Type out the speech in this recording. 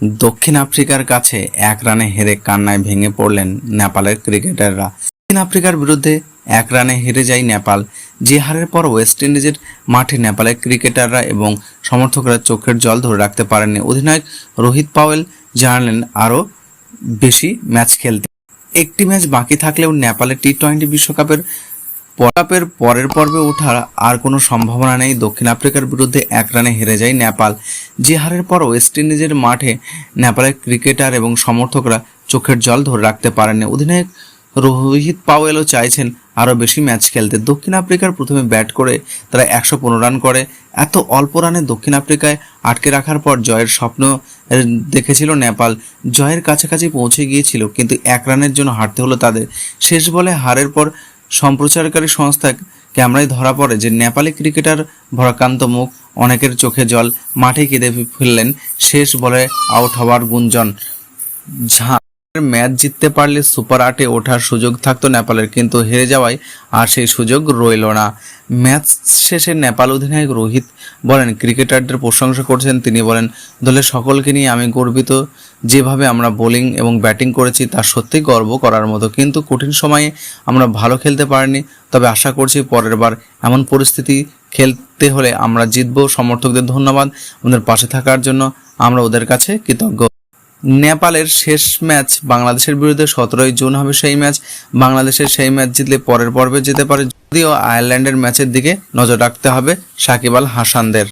দক্ষিণ আফ্রিকার কাছে এক রানে হেরে কান্নায় ভেঙে পড়লেন নেপালের ক্রিকেটাররা। দক্ষিণ আফ্রিকার বিরুদ্ধে এক রানে হেরে যায় নেপাল। যে হারের পর ওয়েস্ট ইন্ডিজের মাঠে নেপালের ক্রিকেটাররা এবং সমর্থকরা চোখের জল ধরে রাখতে পারেননি। অধিনায়ক রোহিত পাওয়েল জানালেন, আরও বেশি ম্যাচ খেলতে। একটি ম্যাচ বাকি থাকলেও নেপালের টি টোয়েন্টি বিশ্বকাপের কাপের পরের পর্বে ওঠার আর কোনো সম্ভাবনা নেই। দক্ষিণ আফ্রিকার বিরুদ্ধে এক রানে হেরে যায় নেপাল। যে হারের পর ওয়েস্ট ইন্ডিজের মাঠে নেপালের ক্রিকেটার এবং সমর্থকরা চোখের জল ধরে রাখতে পারেননি। অধিনায়ক রোহিত পাওয়েলও চাইছেন আরও বেশি ম্যাচ খেলতে। দক্ষিণ আফ্রিকার প্রথমে ব্যাট করে তারা একশো পনেরো রান করে। এত অল্প রানে দক্ষিণ আফ্রিকায় আটকে রাখার পর জয়ের স্বপ্ন দেখেছিল নেপাল। জয়ের কাছাকাছি পৌঁছে গিয়েছিল, কিন্তু এক রানের জন্য হারতে হলো তাদের। শেষ বলে হারের পর সম্প্রচারকারী সংস্থা ক্যামেরায় ধরা পড়ে যে নেপালি ক্রিকেটার ভরাকান্ত মুখ, অনেকের চোখে জল, মাঠে কেঁদে ফেললেন শেষ বলে আউট হওয়ার গুঞ্জন। ঝাঁ ম্যাচ জিততে পারলে সুপার আটে ওঠার সুযোগ থাকতো নেপালের, কিন্তু হেরে যাওয়ায় আর সেই সুযোগ রইল না। ম্যাচ শেষে নেপাল অধিনায়ক রোহিত বলেন, ক্রিকেটারদের প্রশংসা করছেন। তিনি বলেন দলের সকলকে নিয়ে আমি গর্বিত। যেভাবে আমরা বোলিং এবং ব্যাটিং করেছি, তা সত্যি গর্ব করার মতো। কিন্তু কঠিন সময়ে আমরা ভালো খেলতে পারিনি। তবে আশা করছি পরের বার এমন পরিস্থিতি খেলতে হলে আমরা জিতবো। সমর্থকদের ধন্যবাদ। আমাদের পাশে থাকার জন্য আমরা ওদের কাছে কৃতজ্ঞ। নেপালের শেষ ম্যাচ বাংলাদেশের বিরুদ্ধে সতেরোই জুন হবে সেই ম্যাচ। বাংলাদেশের সেই ম্যাচ জিতলে পরের পর্বে যেতে পারে, যদিও আয়ারল্যান্ডের ম্যাচের দিকে নজর রাখতে হবে সাকিব আল হাসানদের।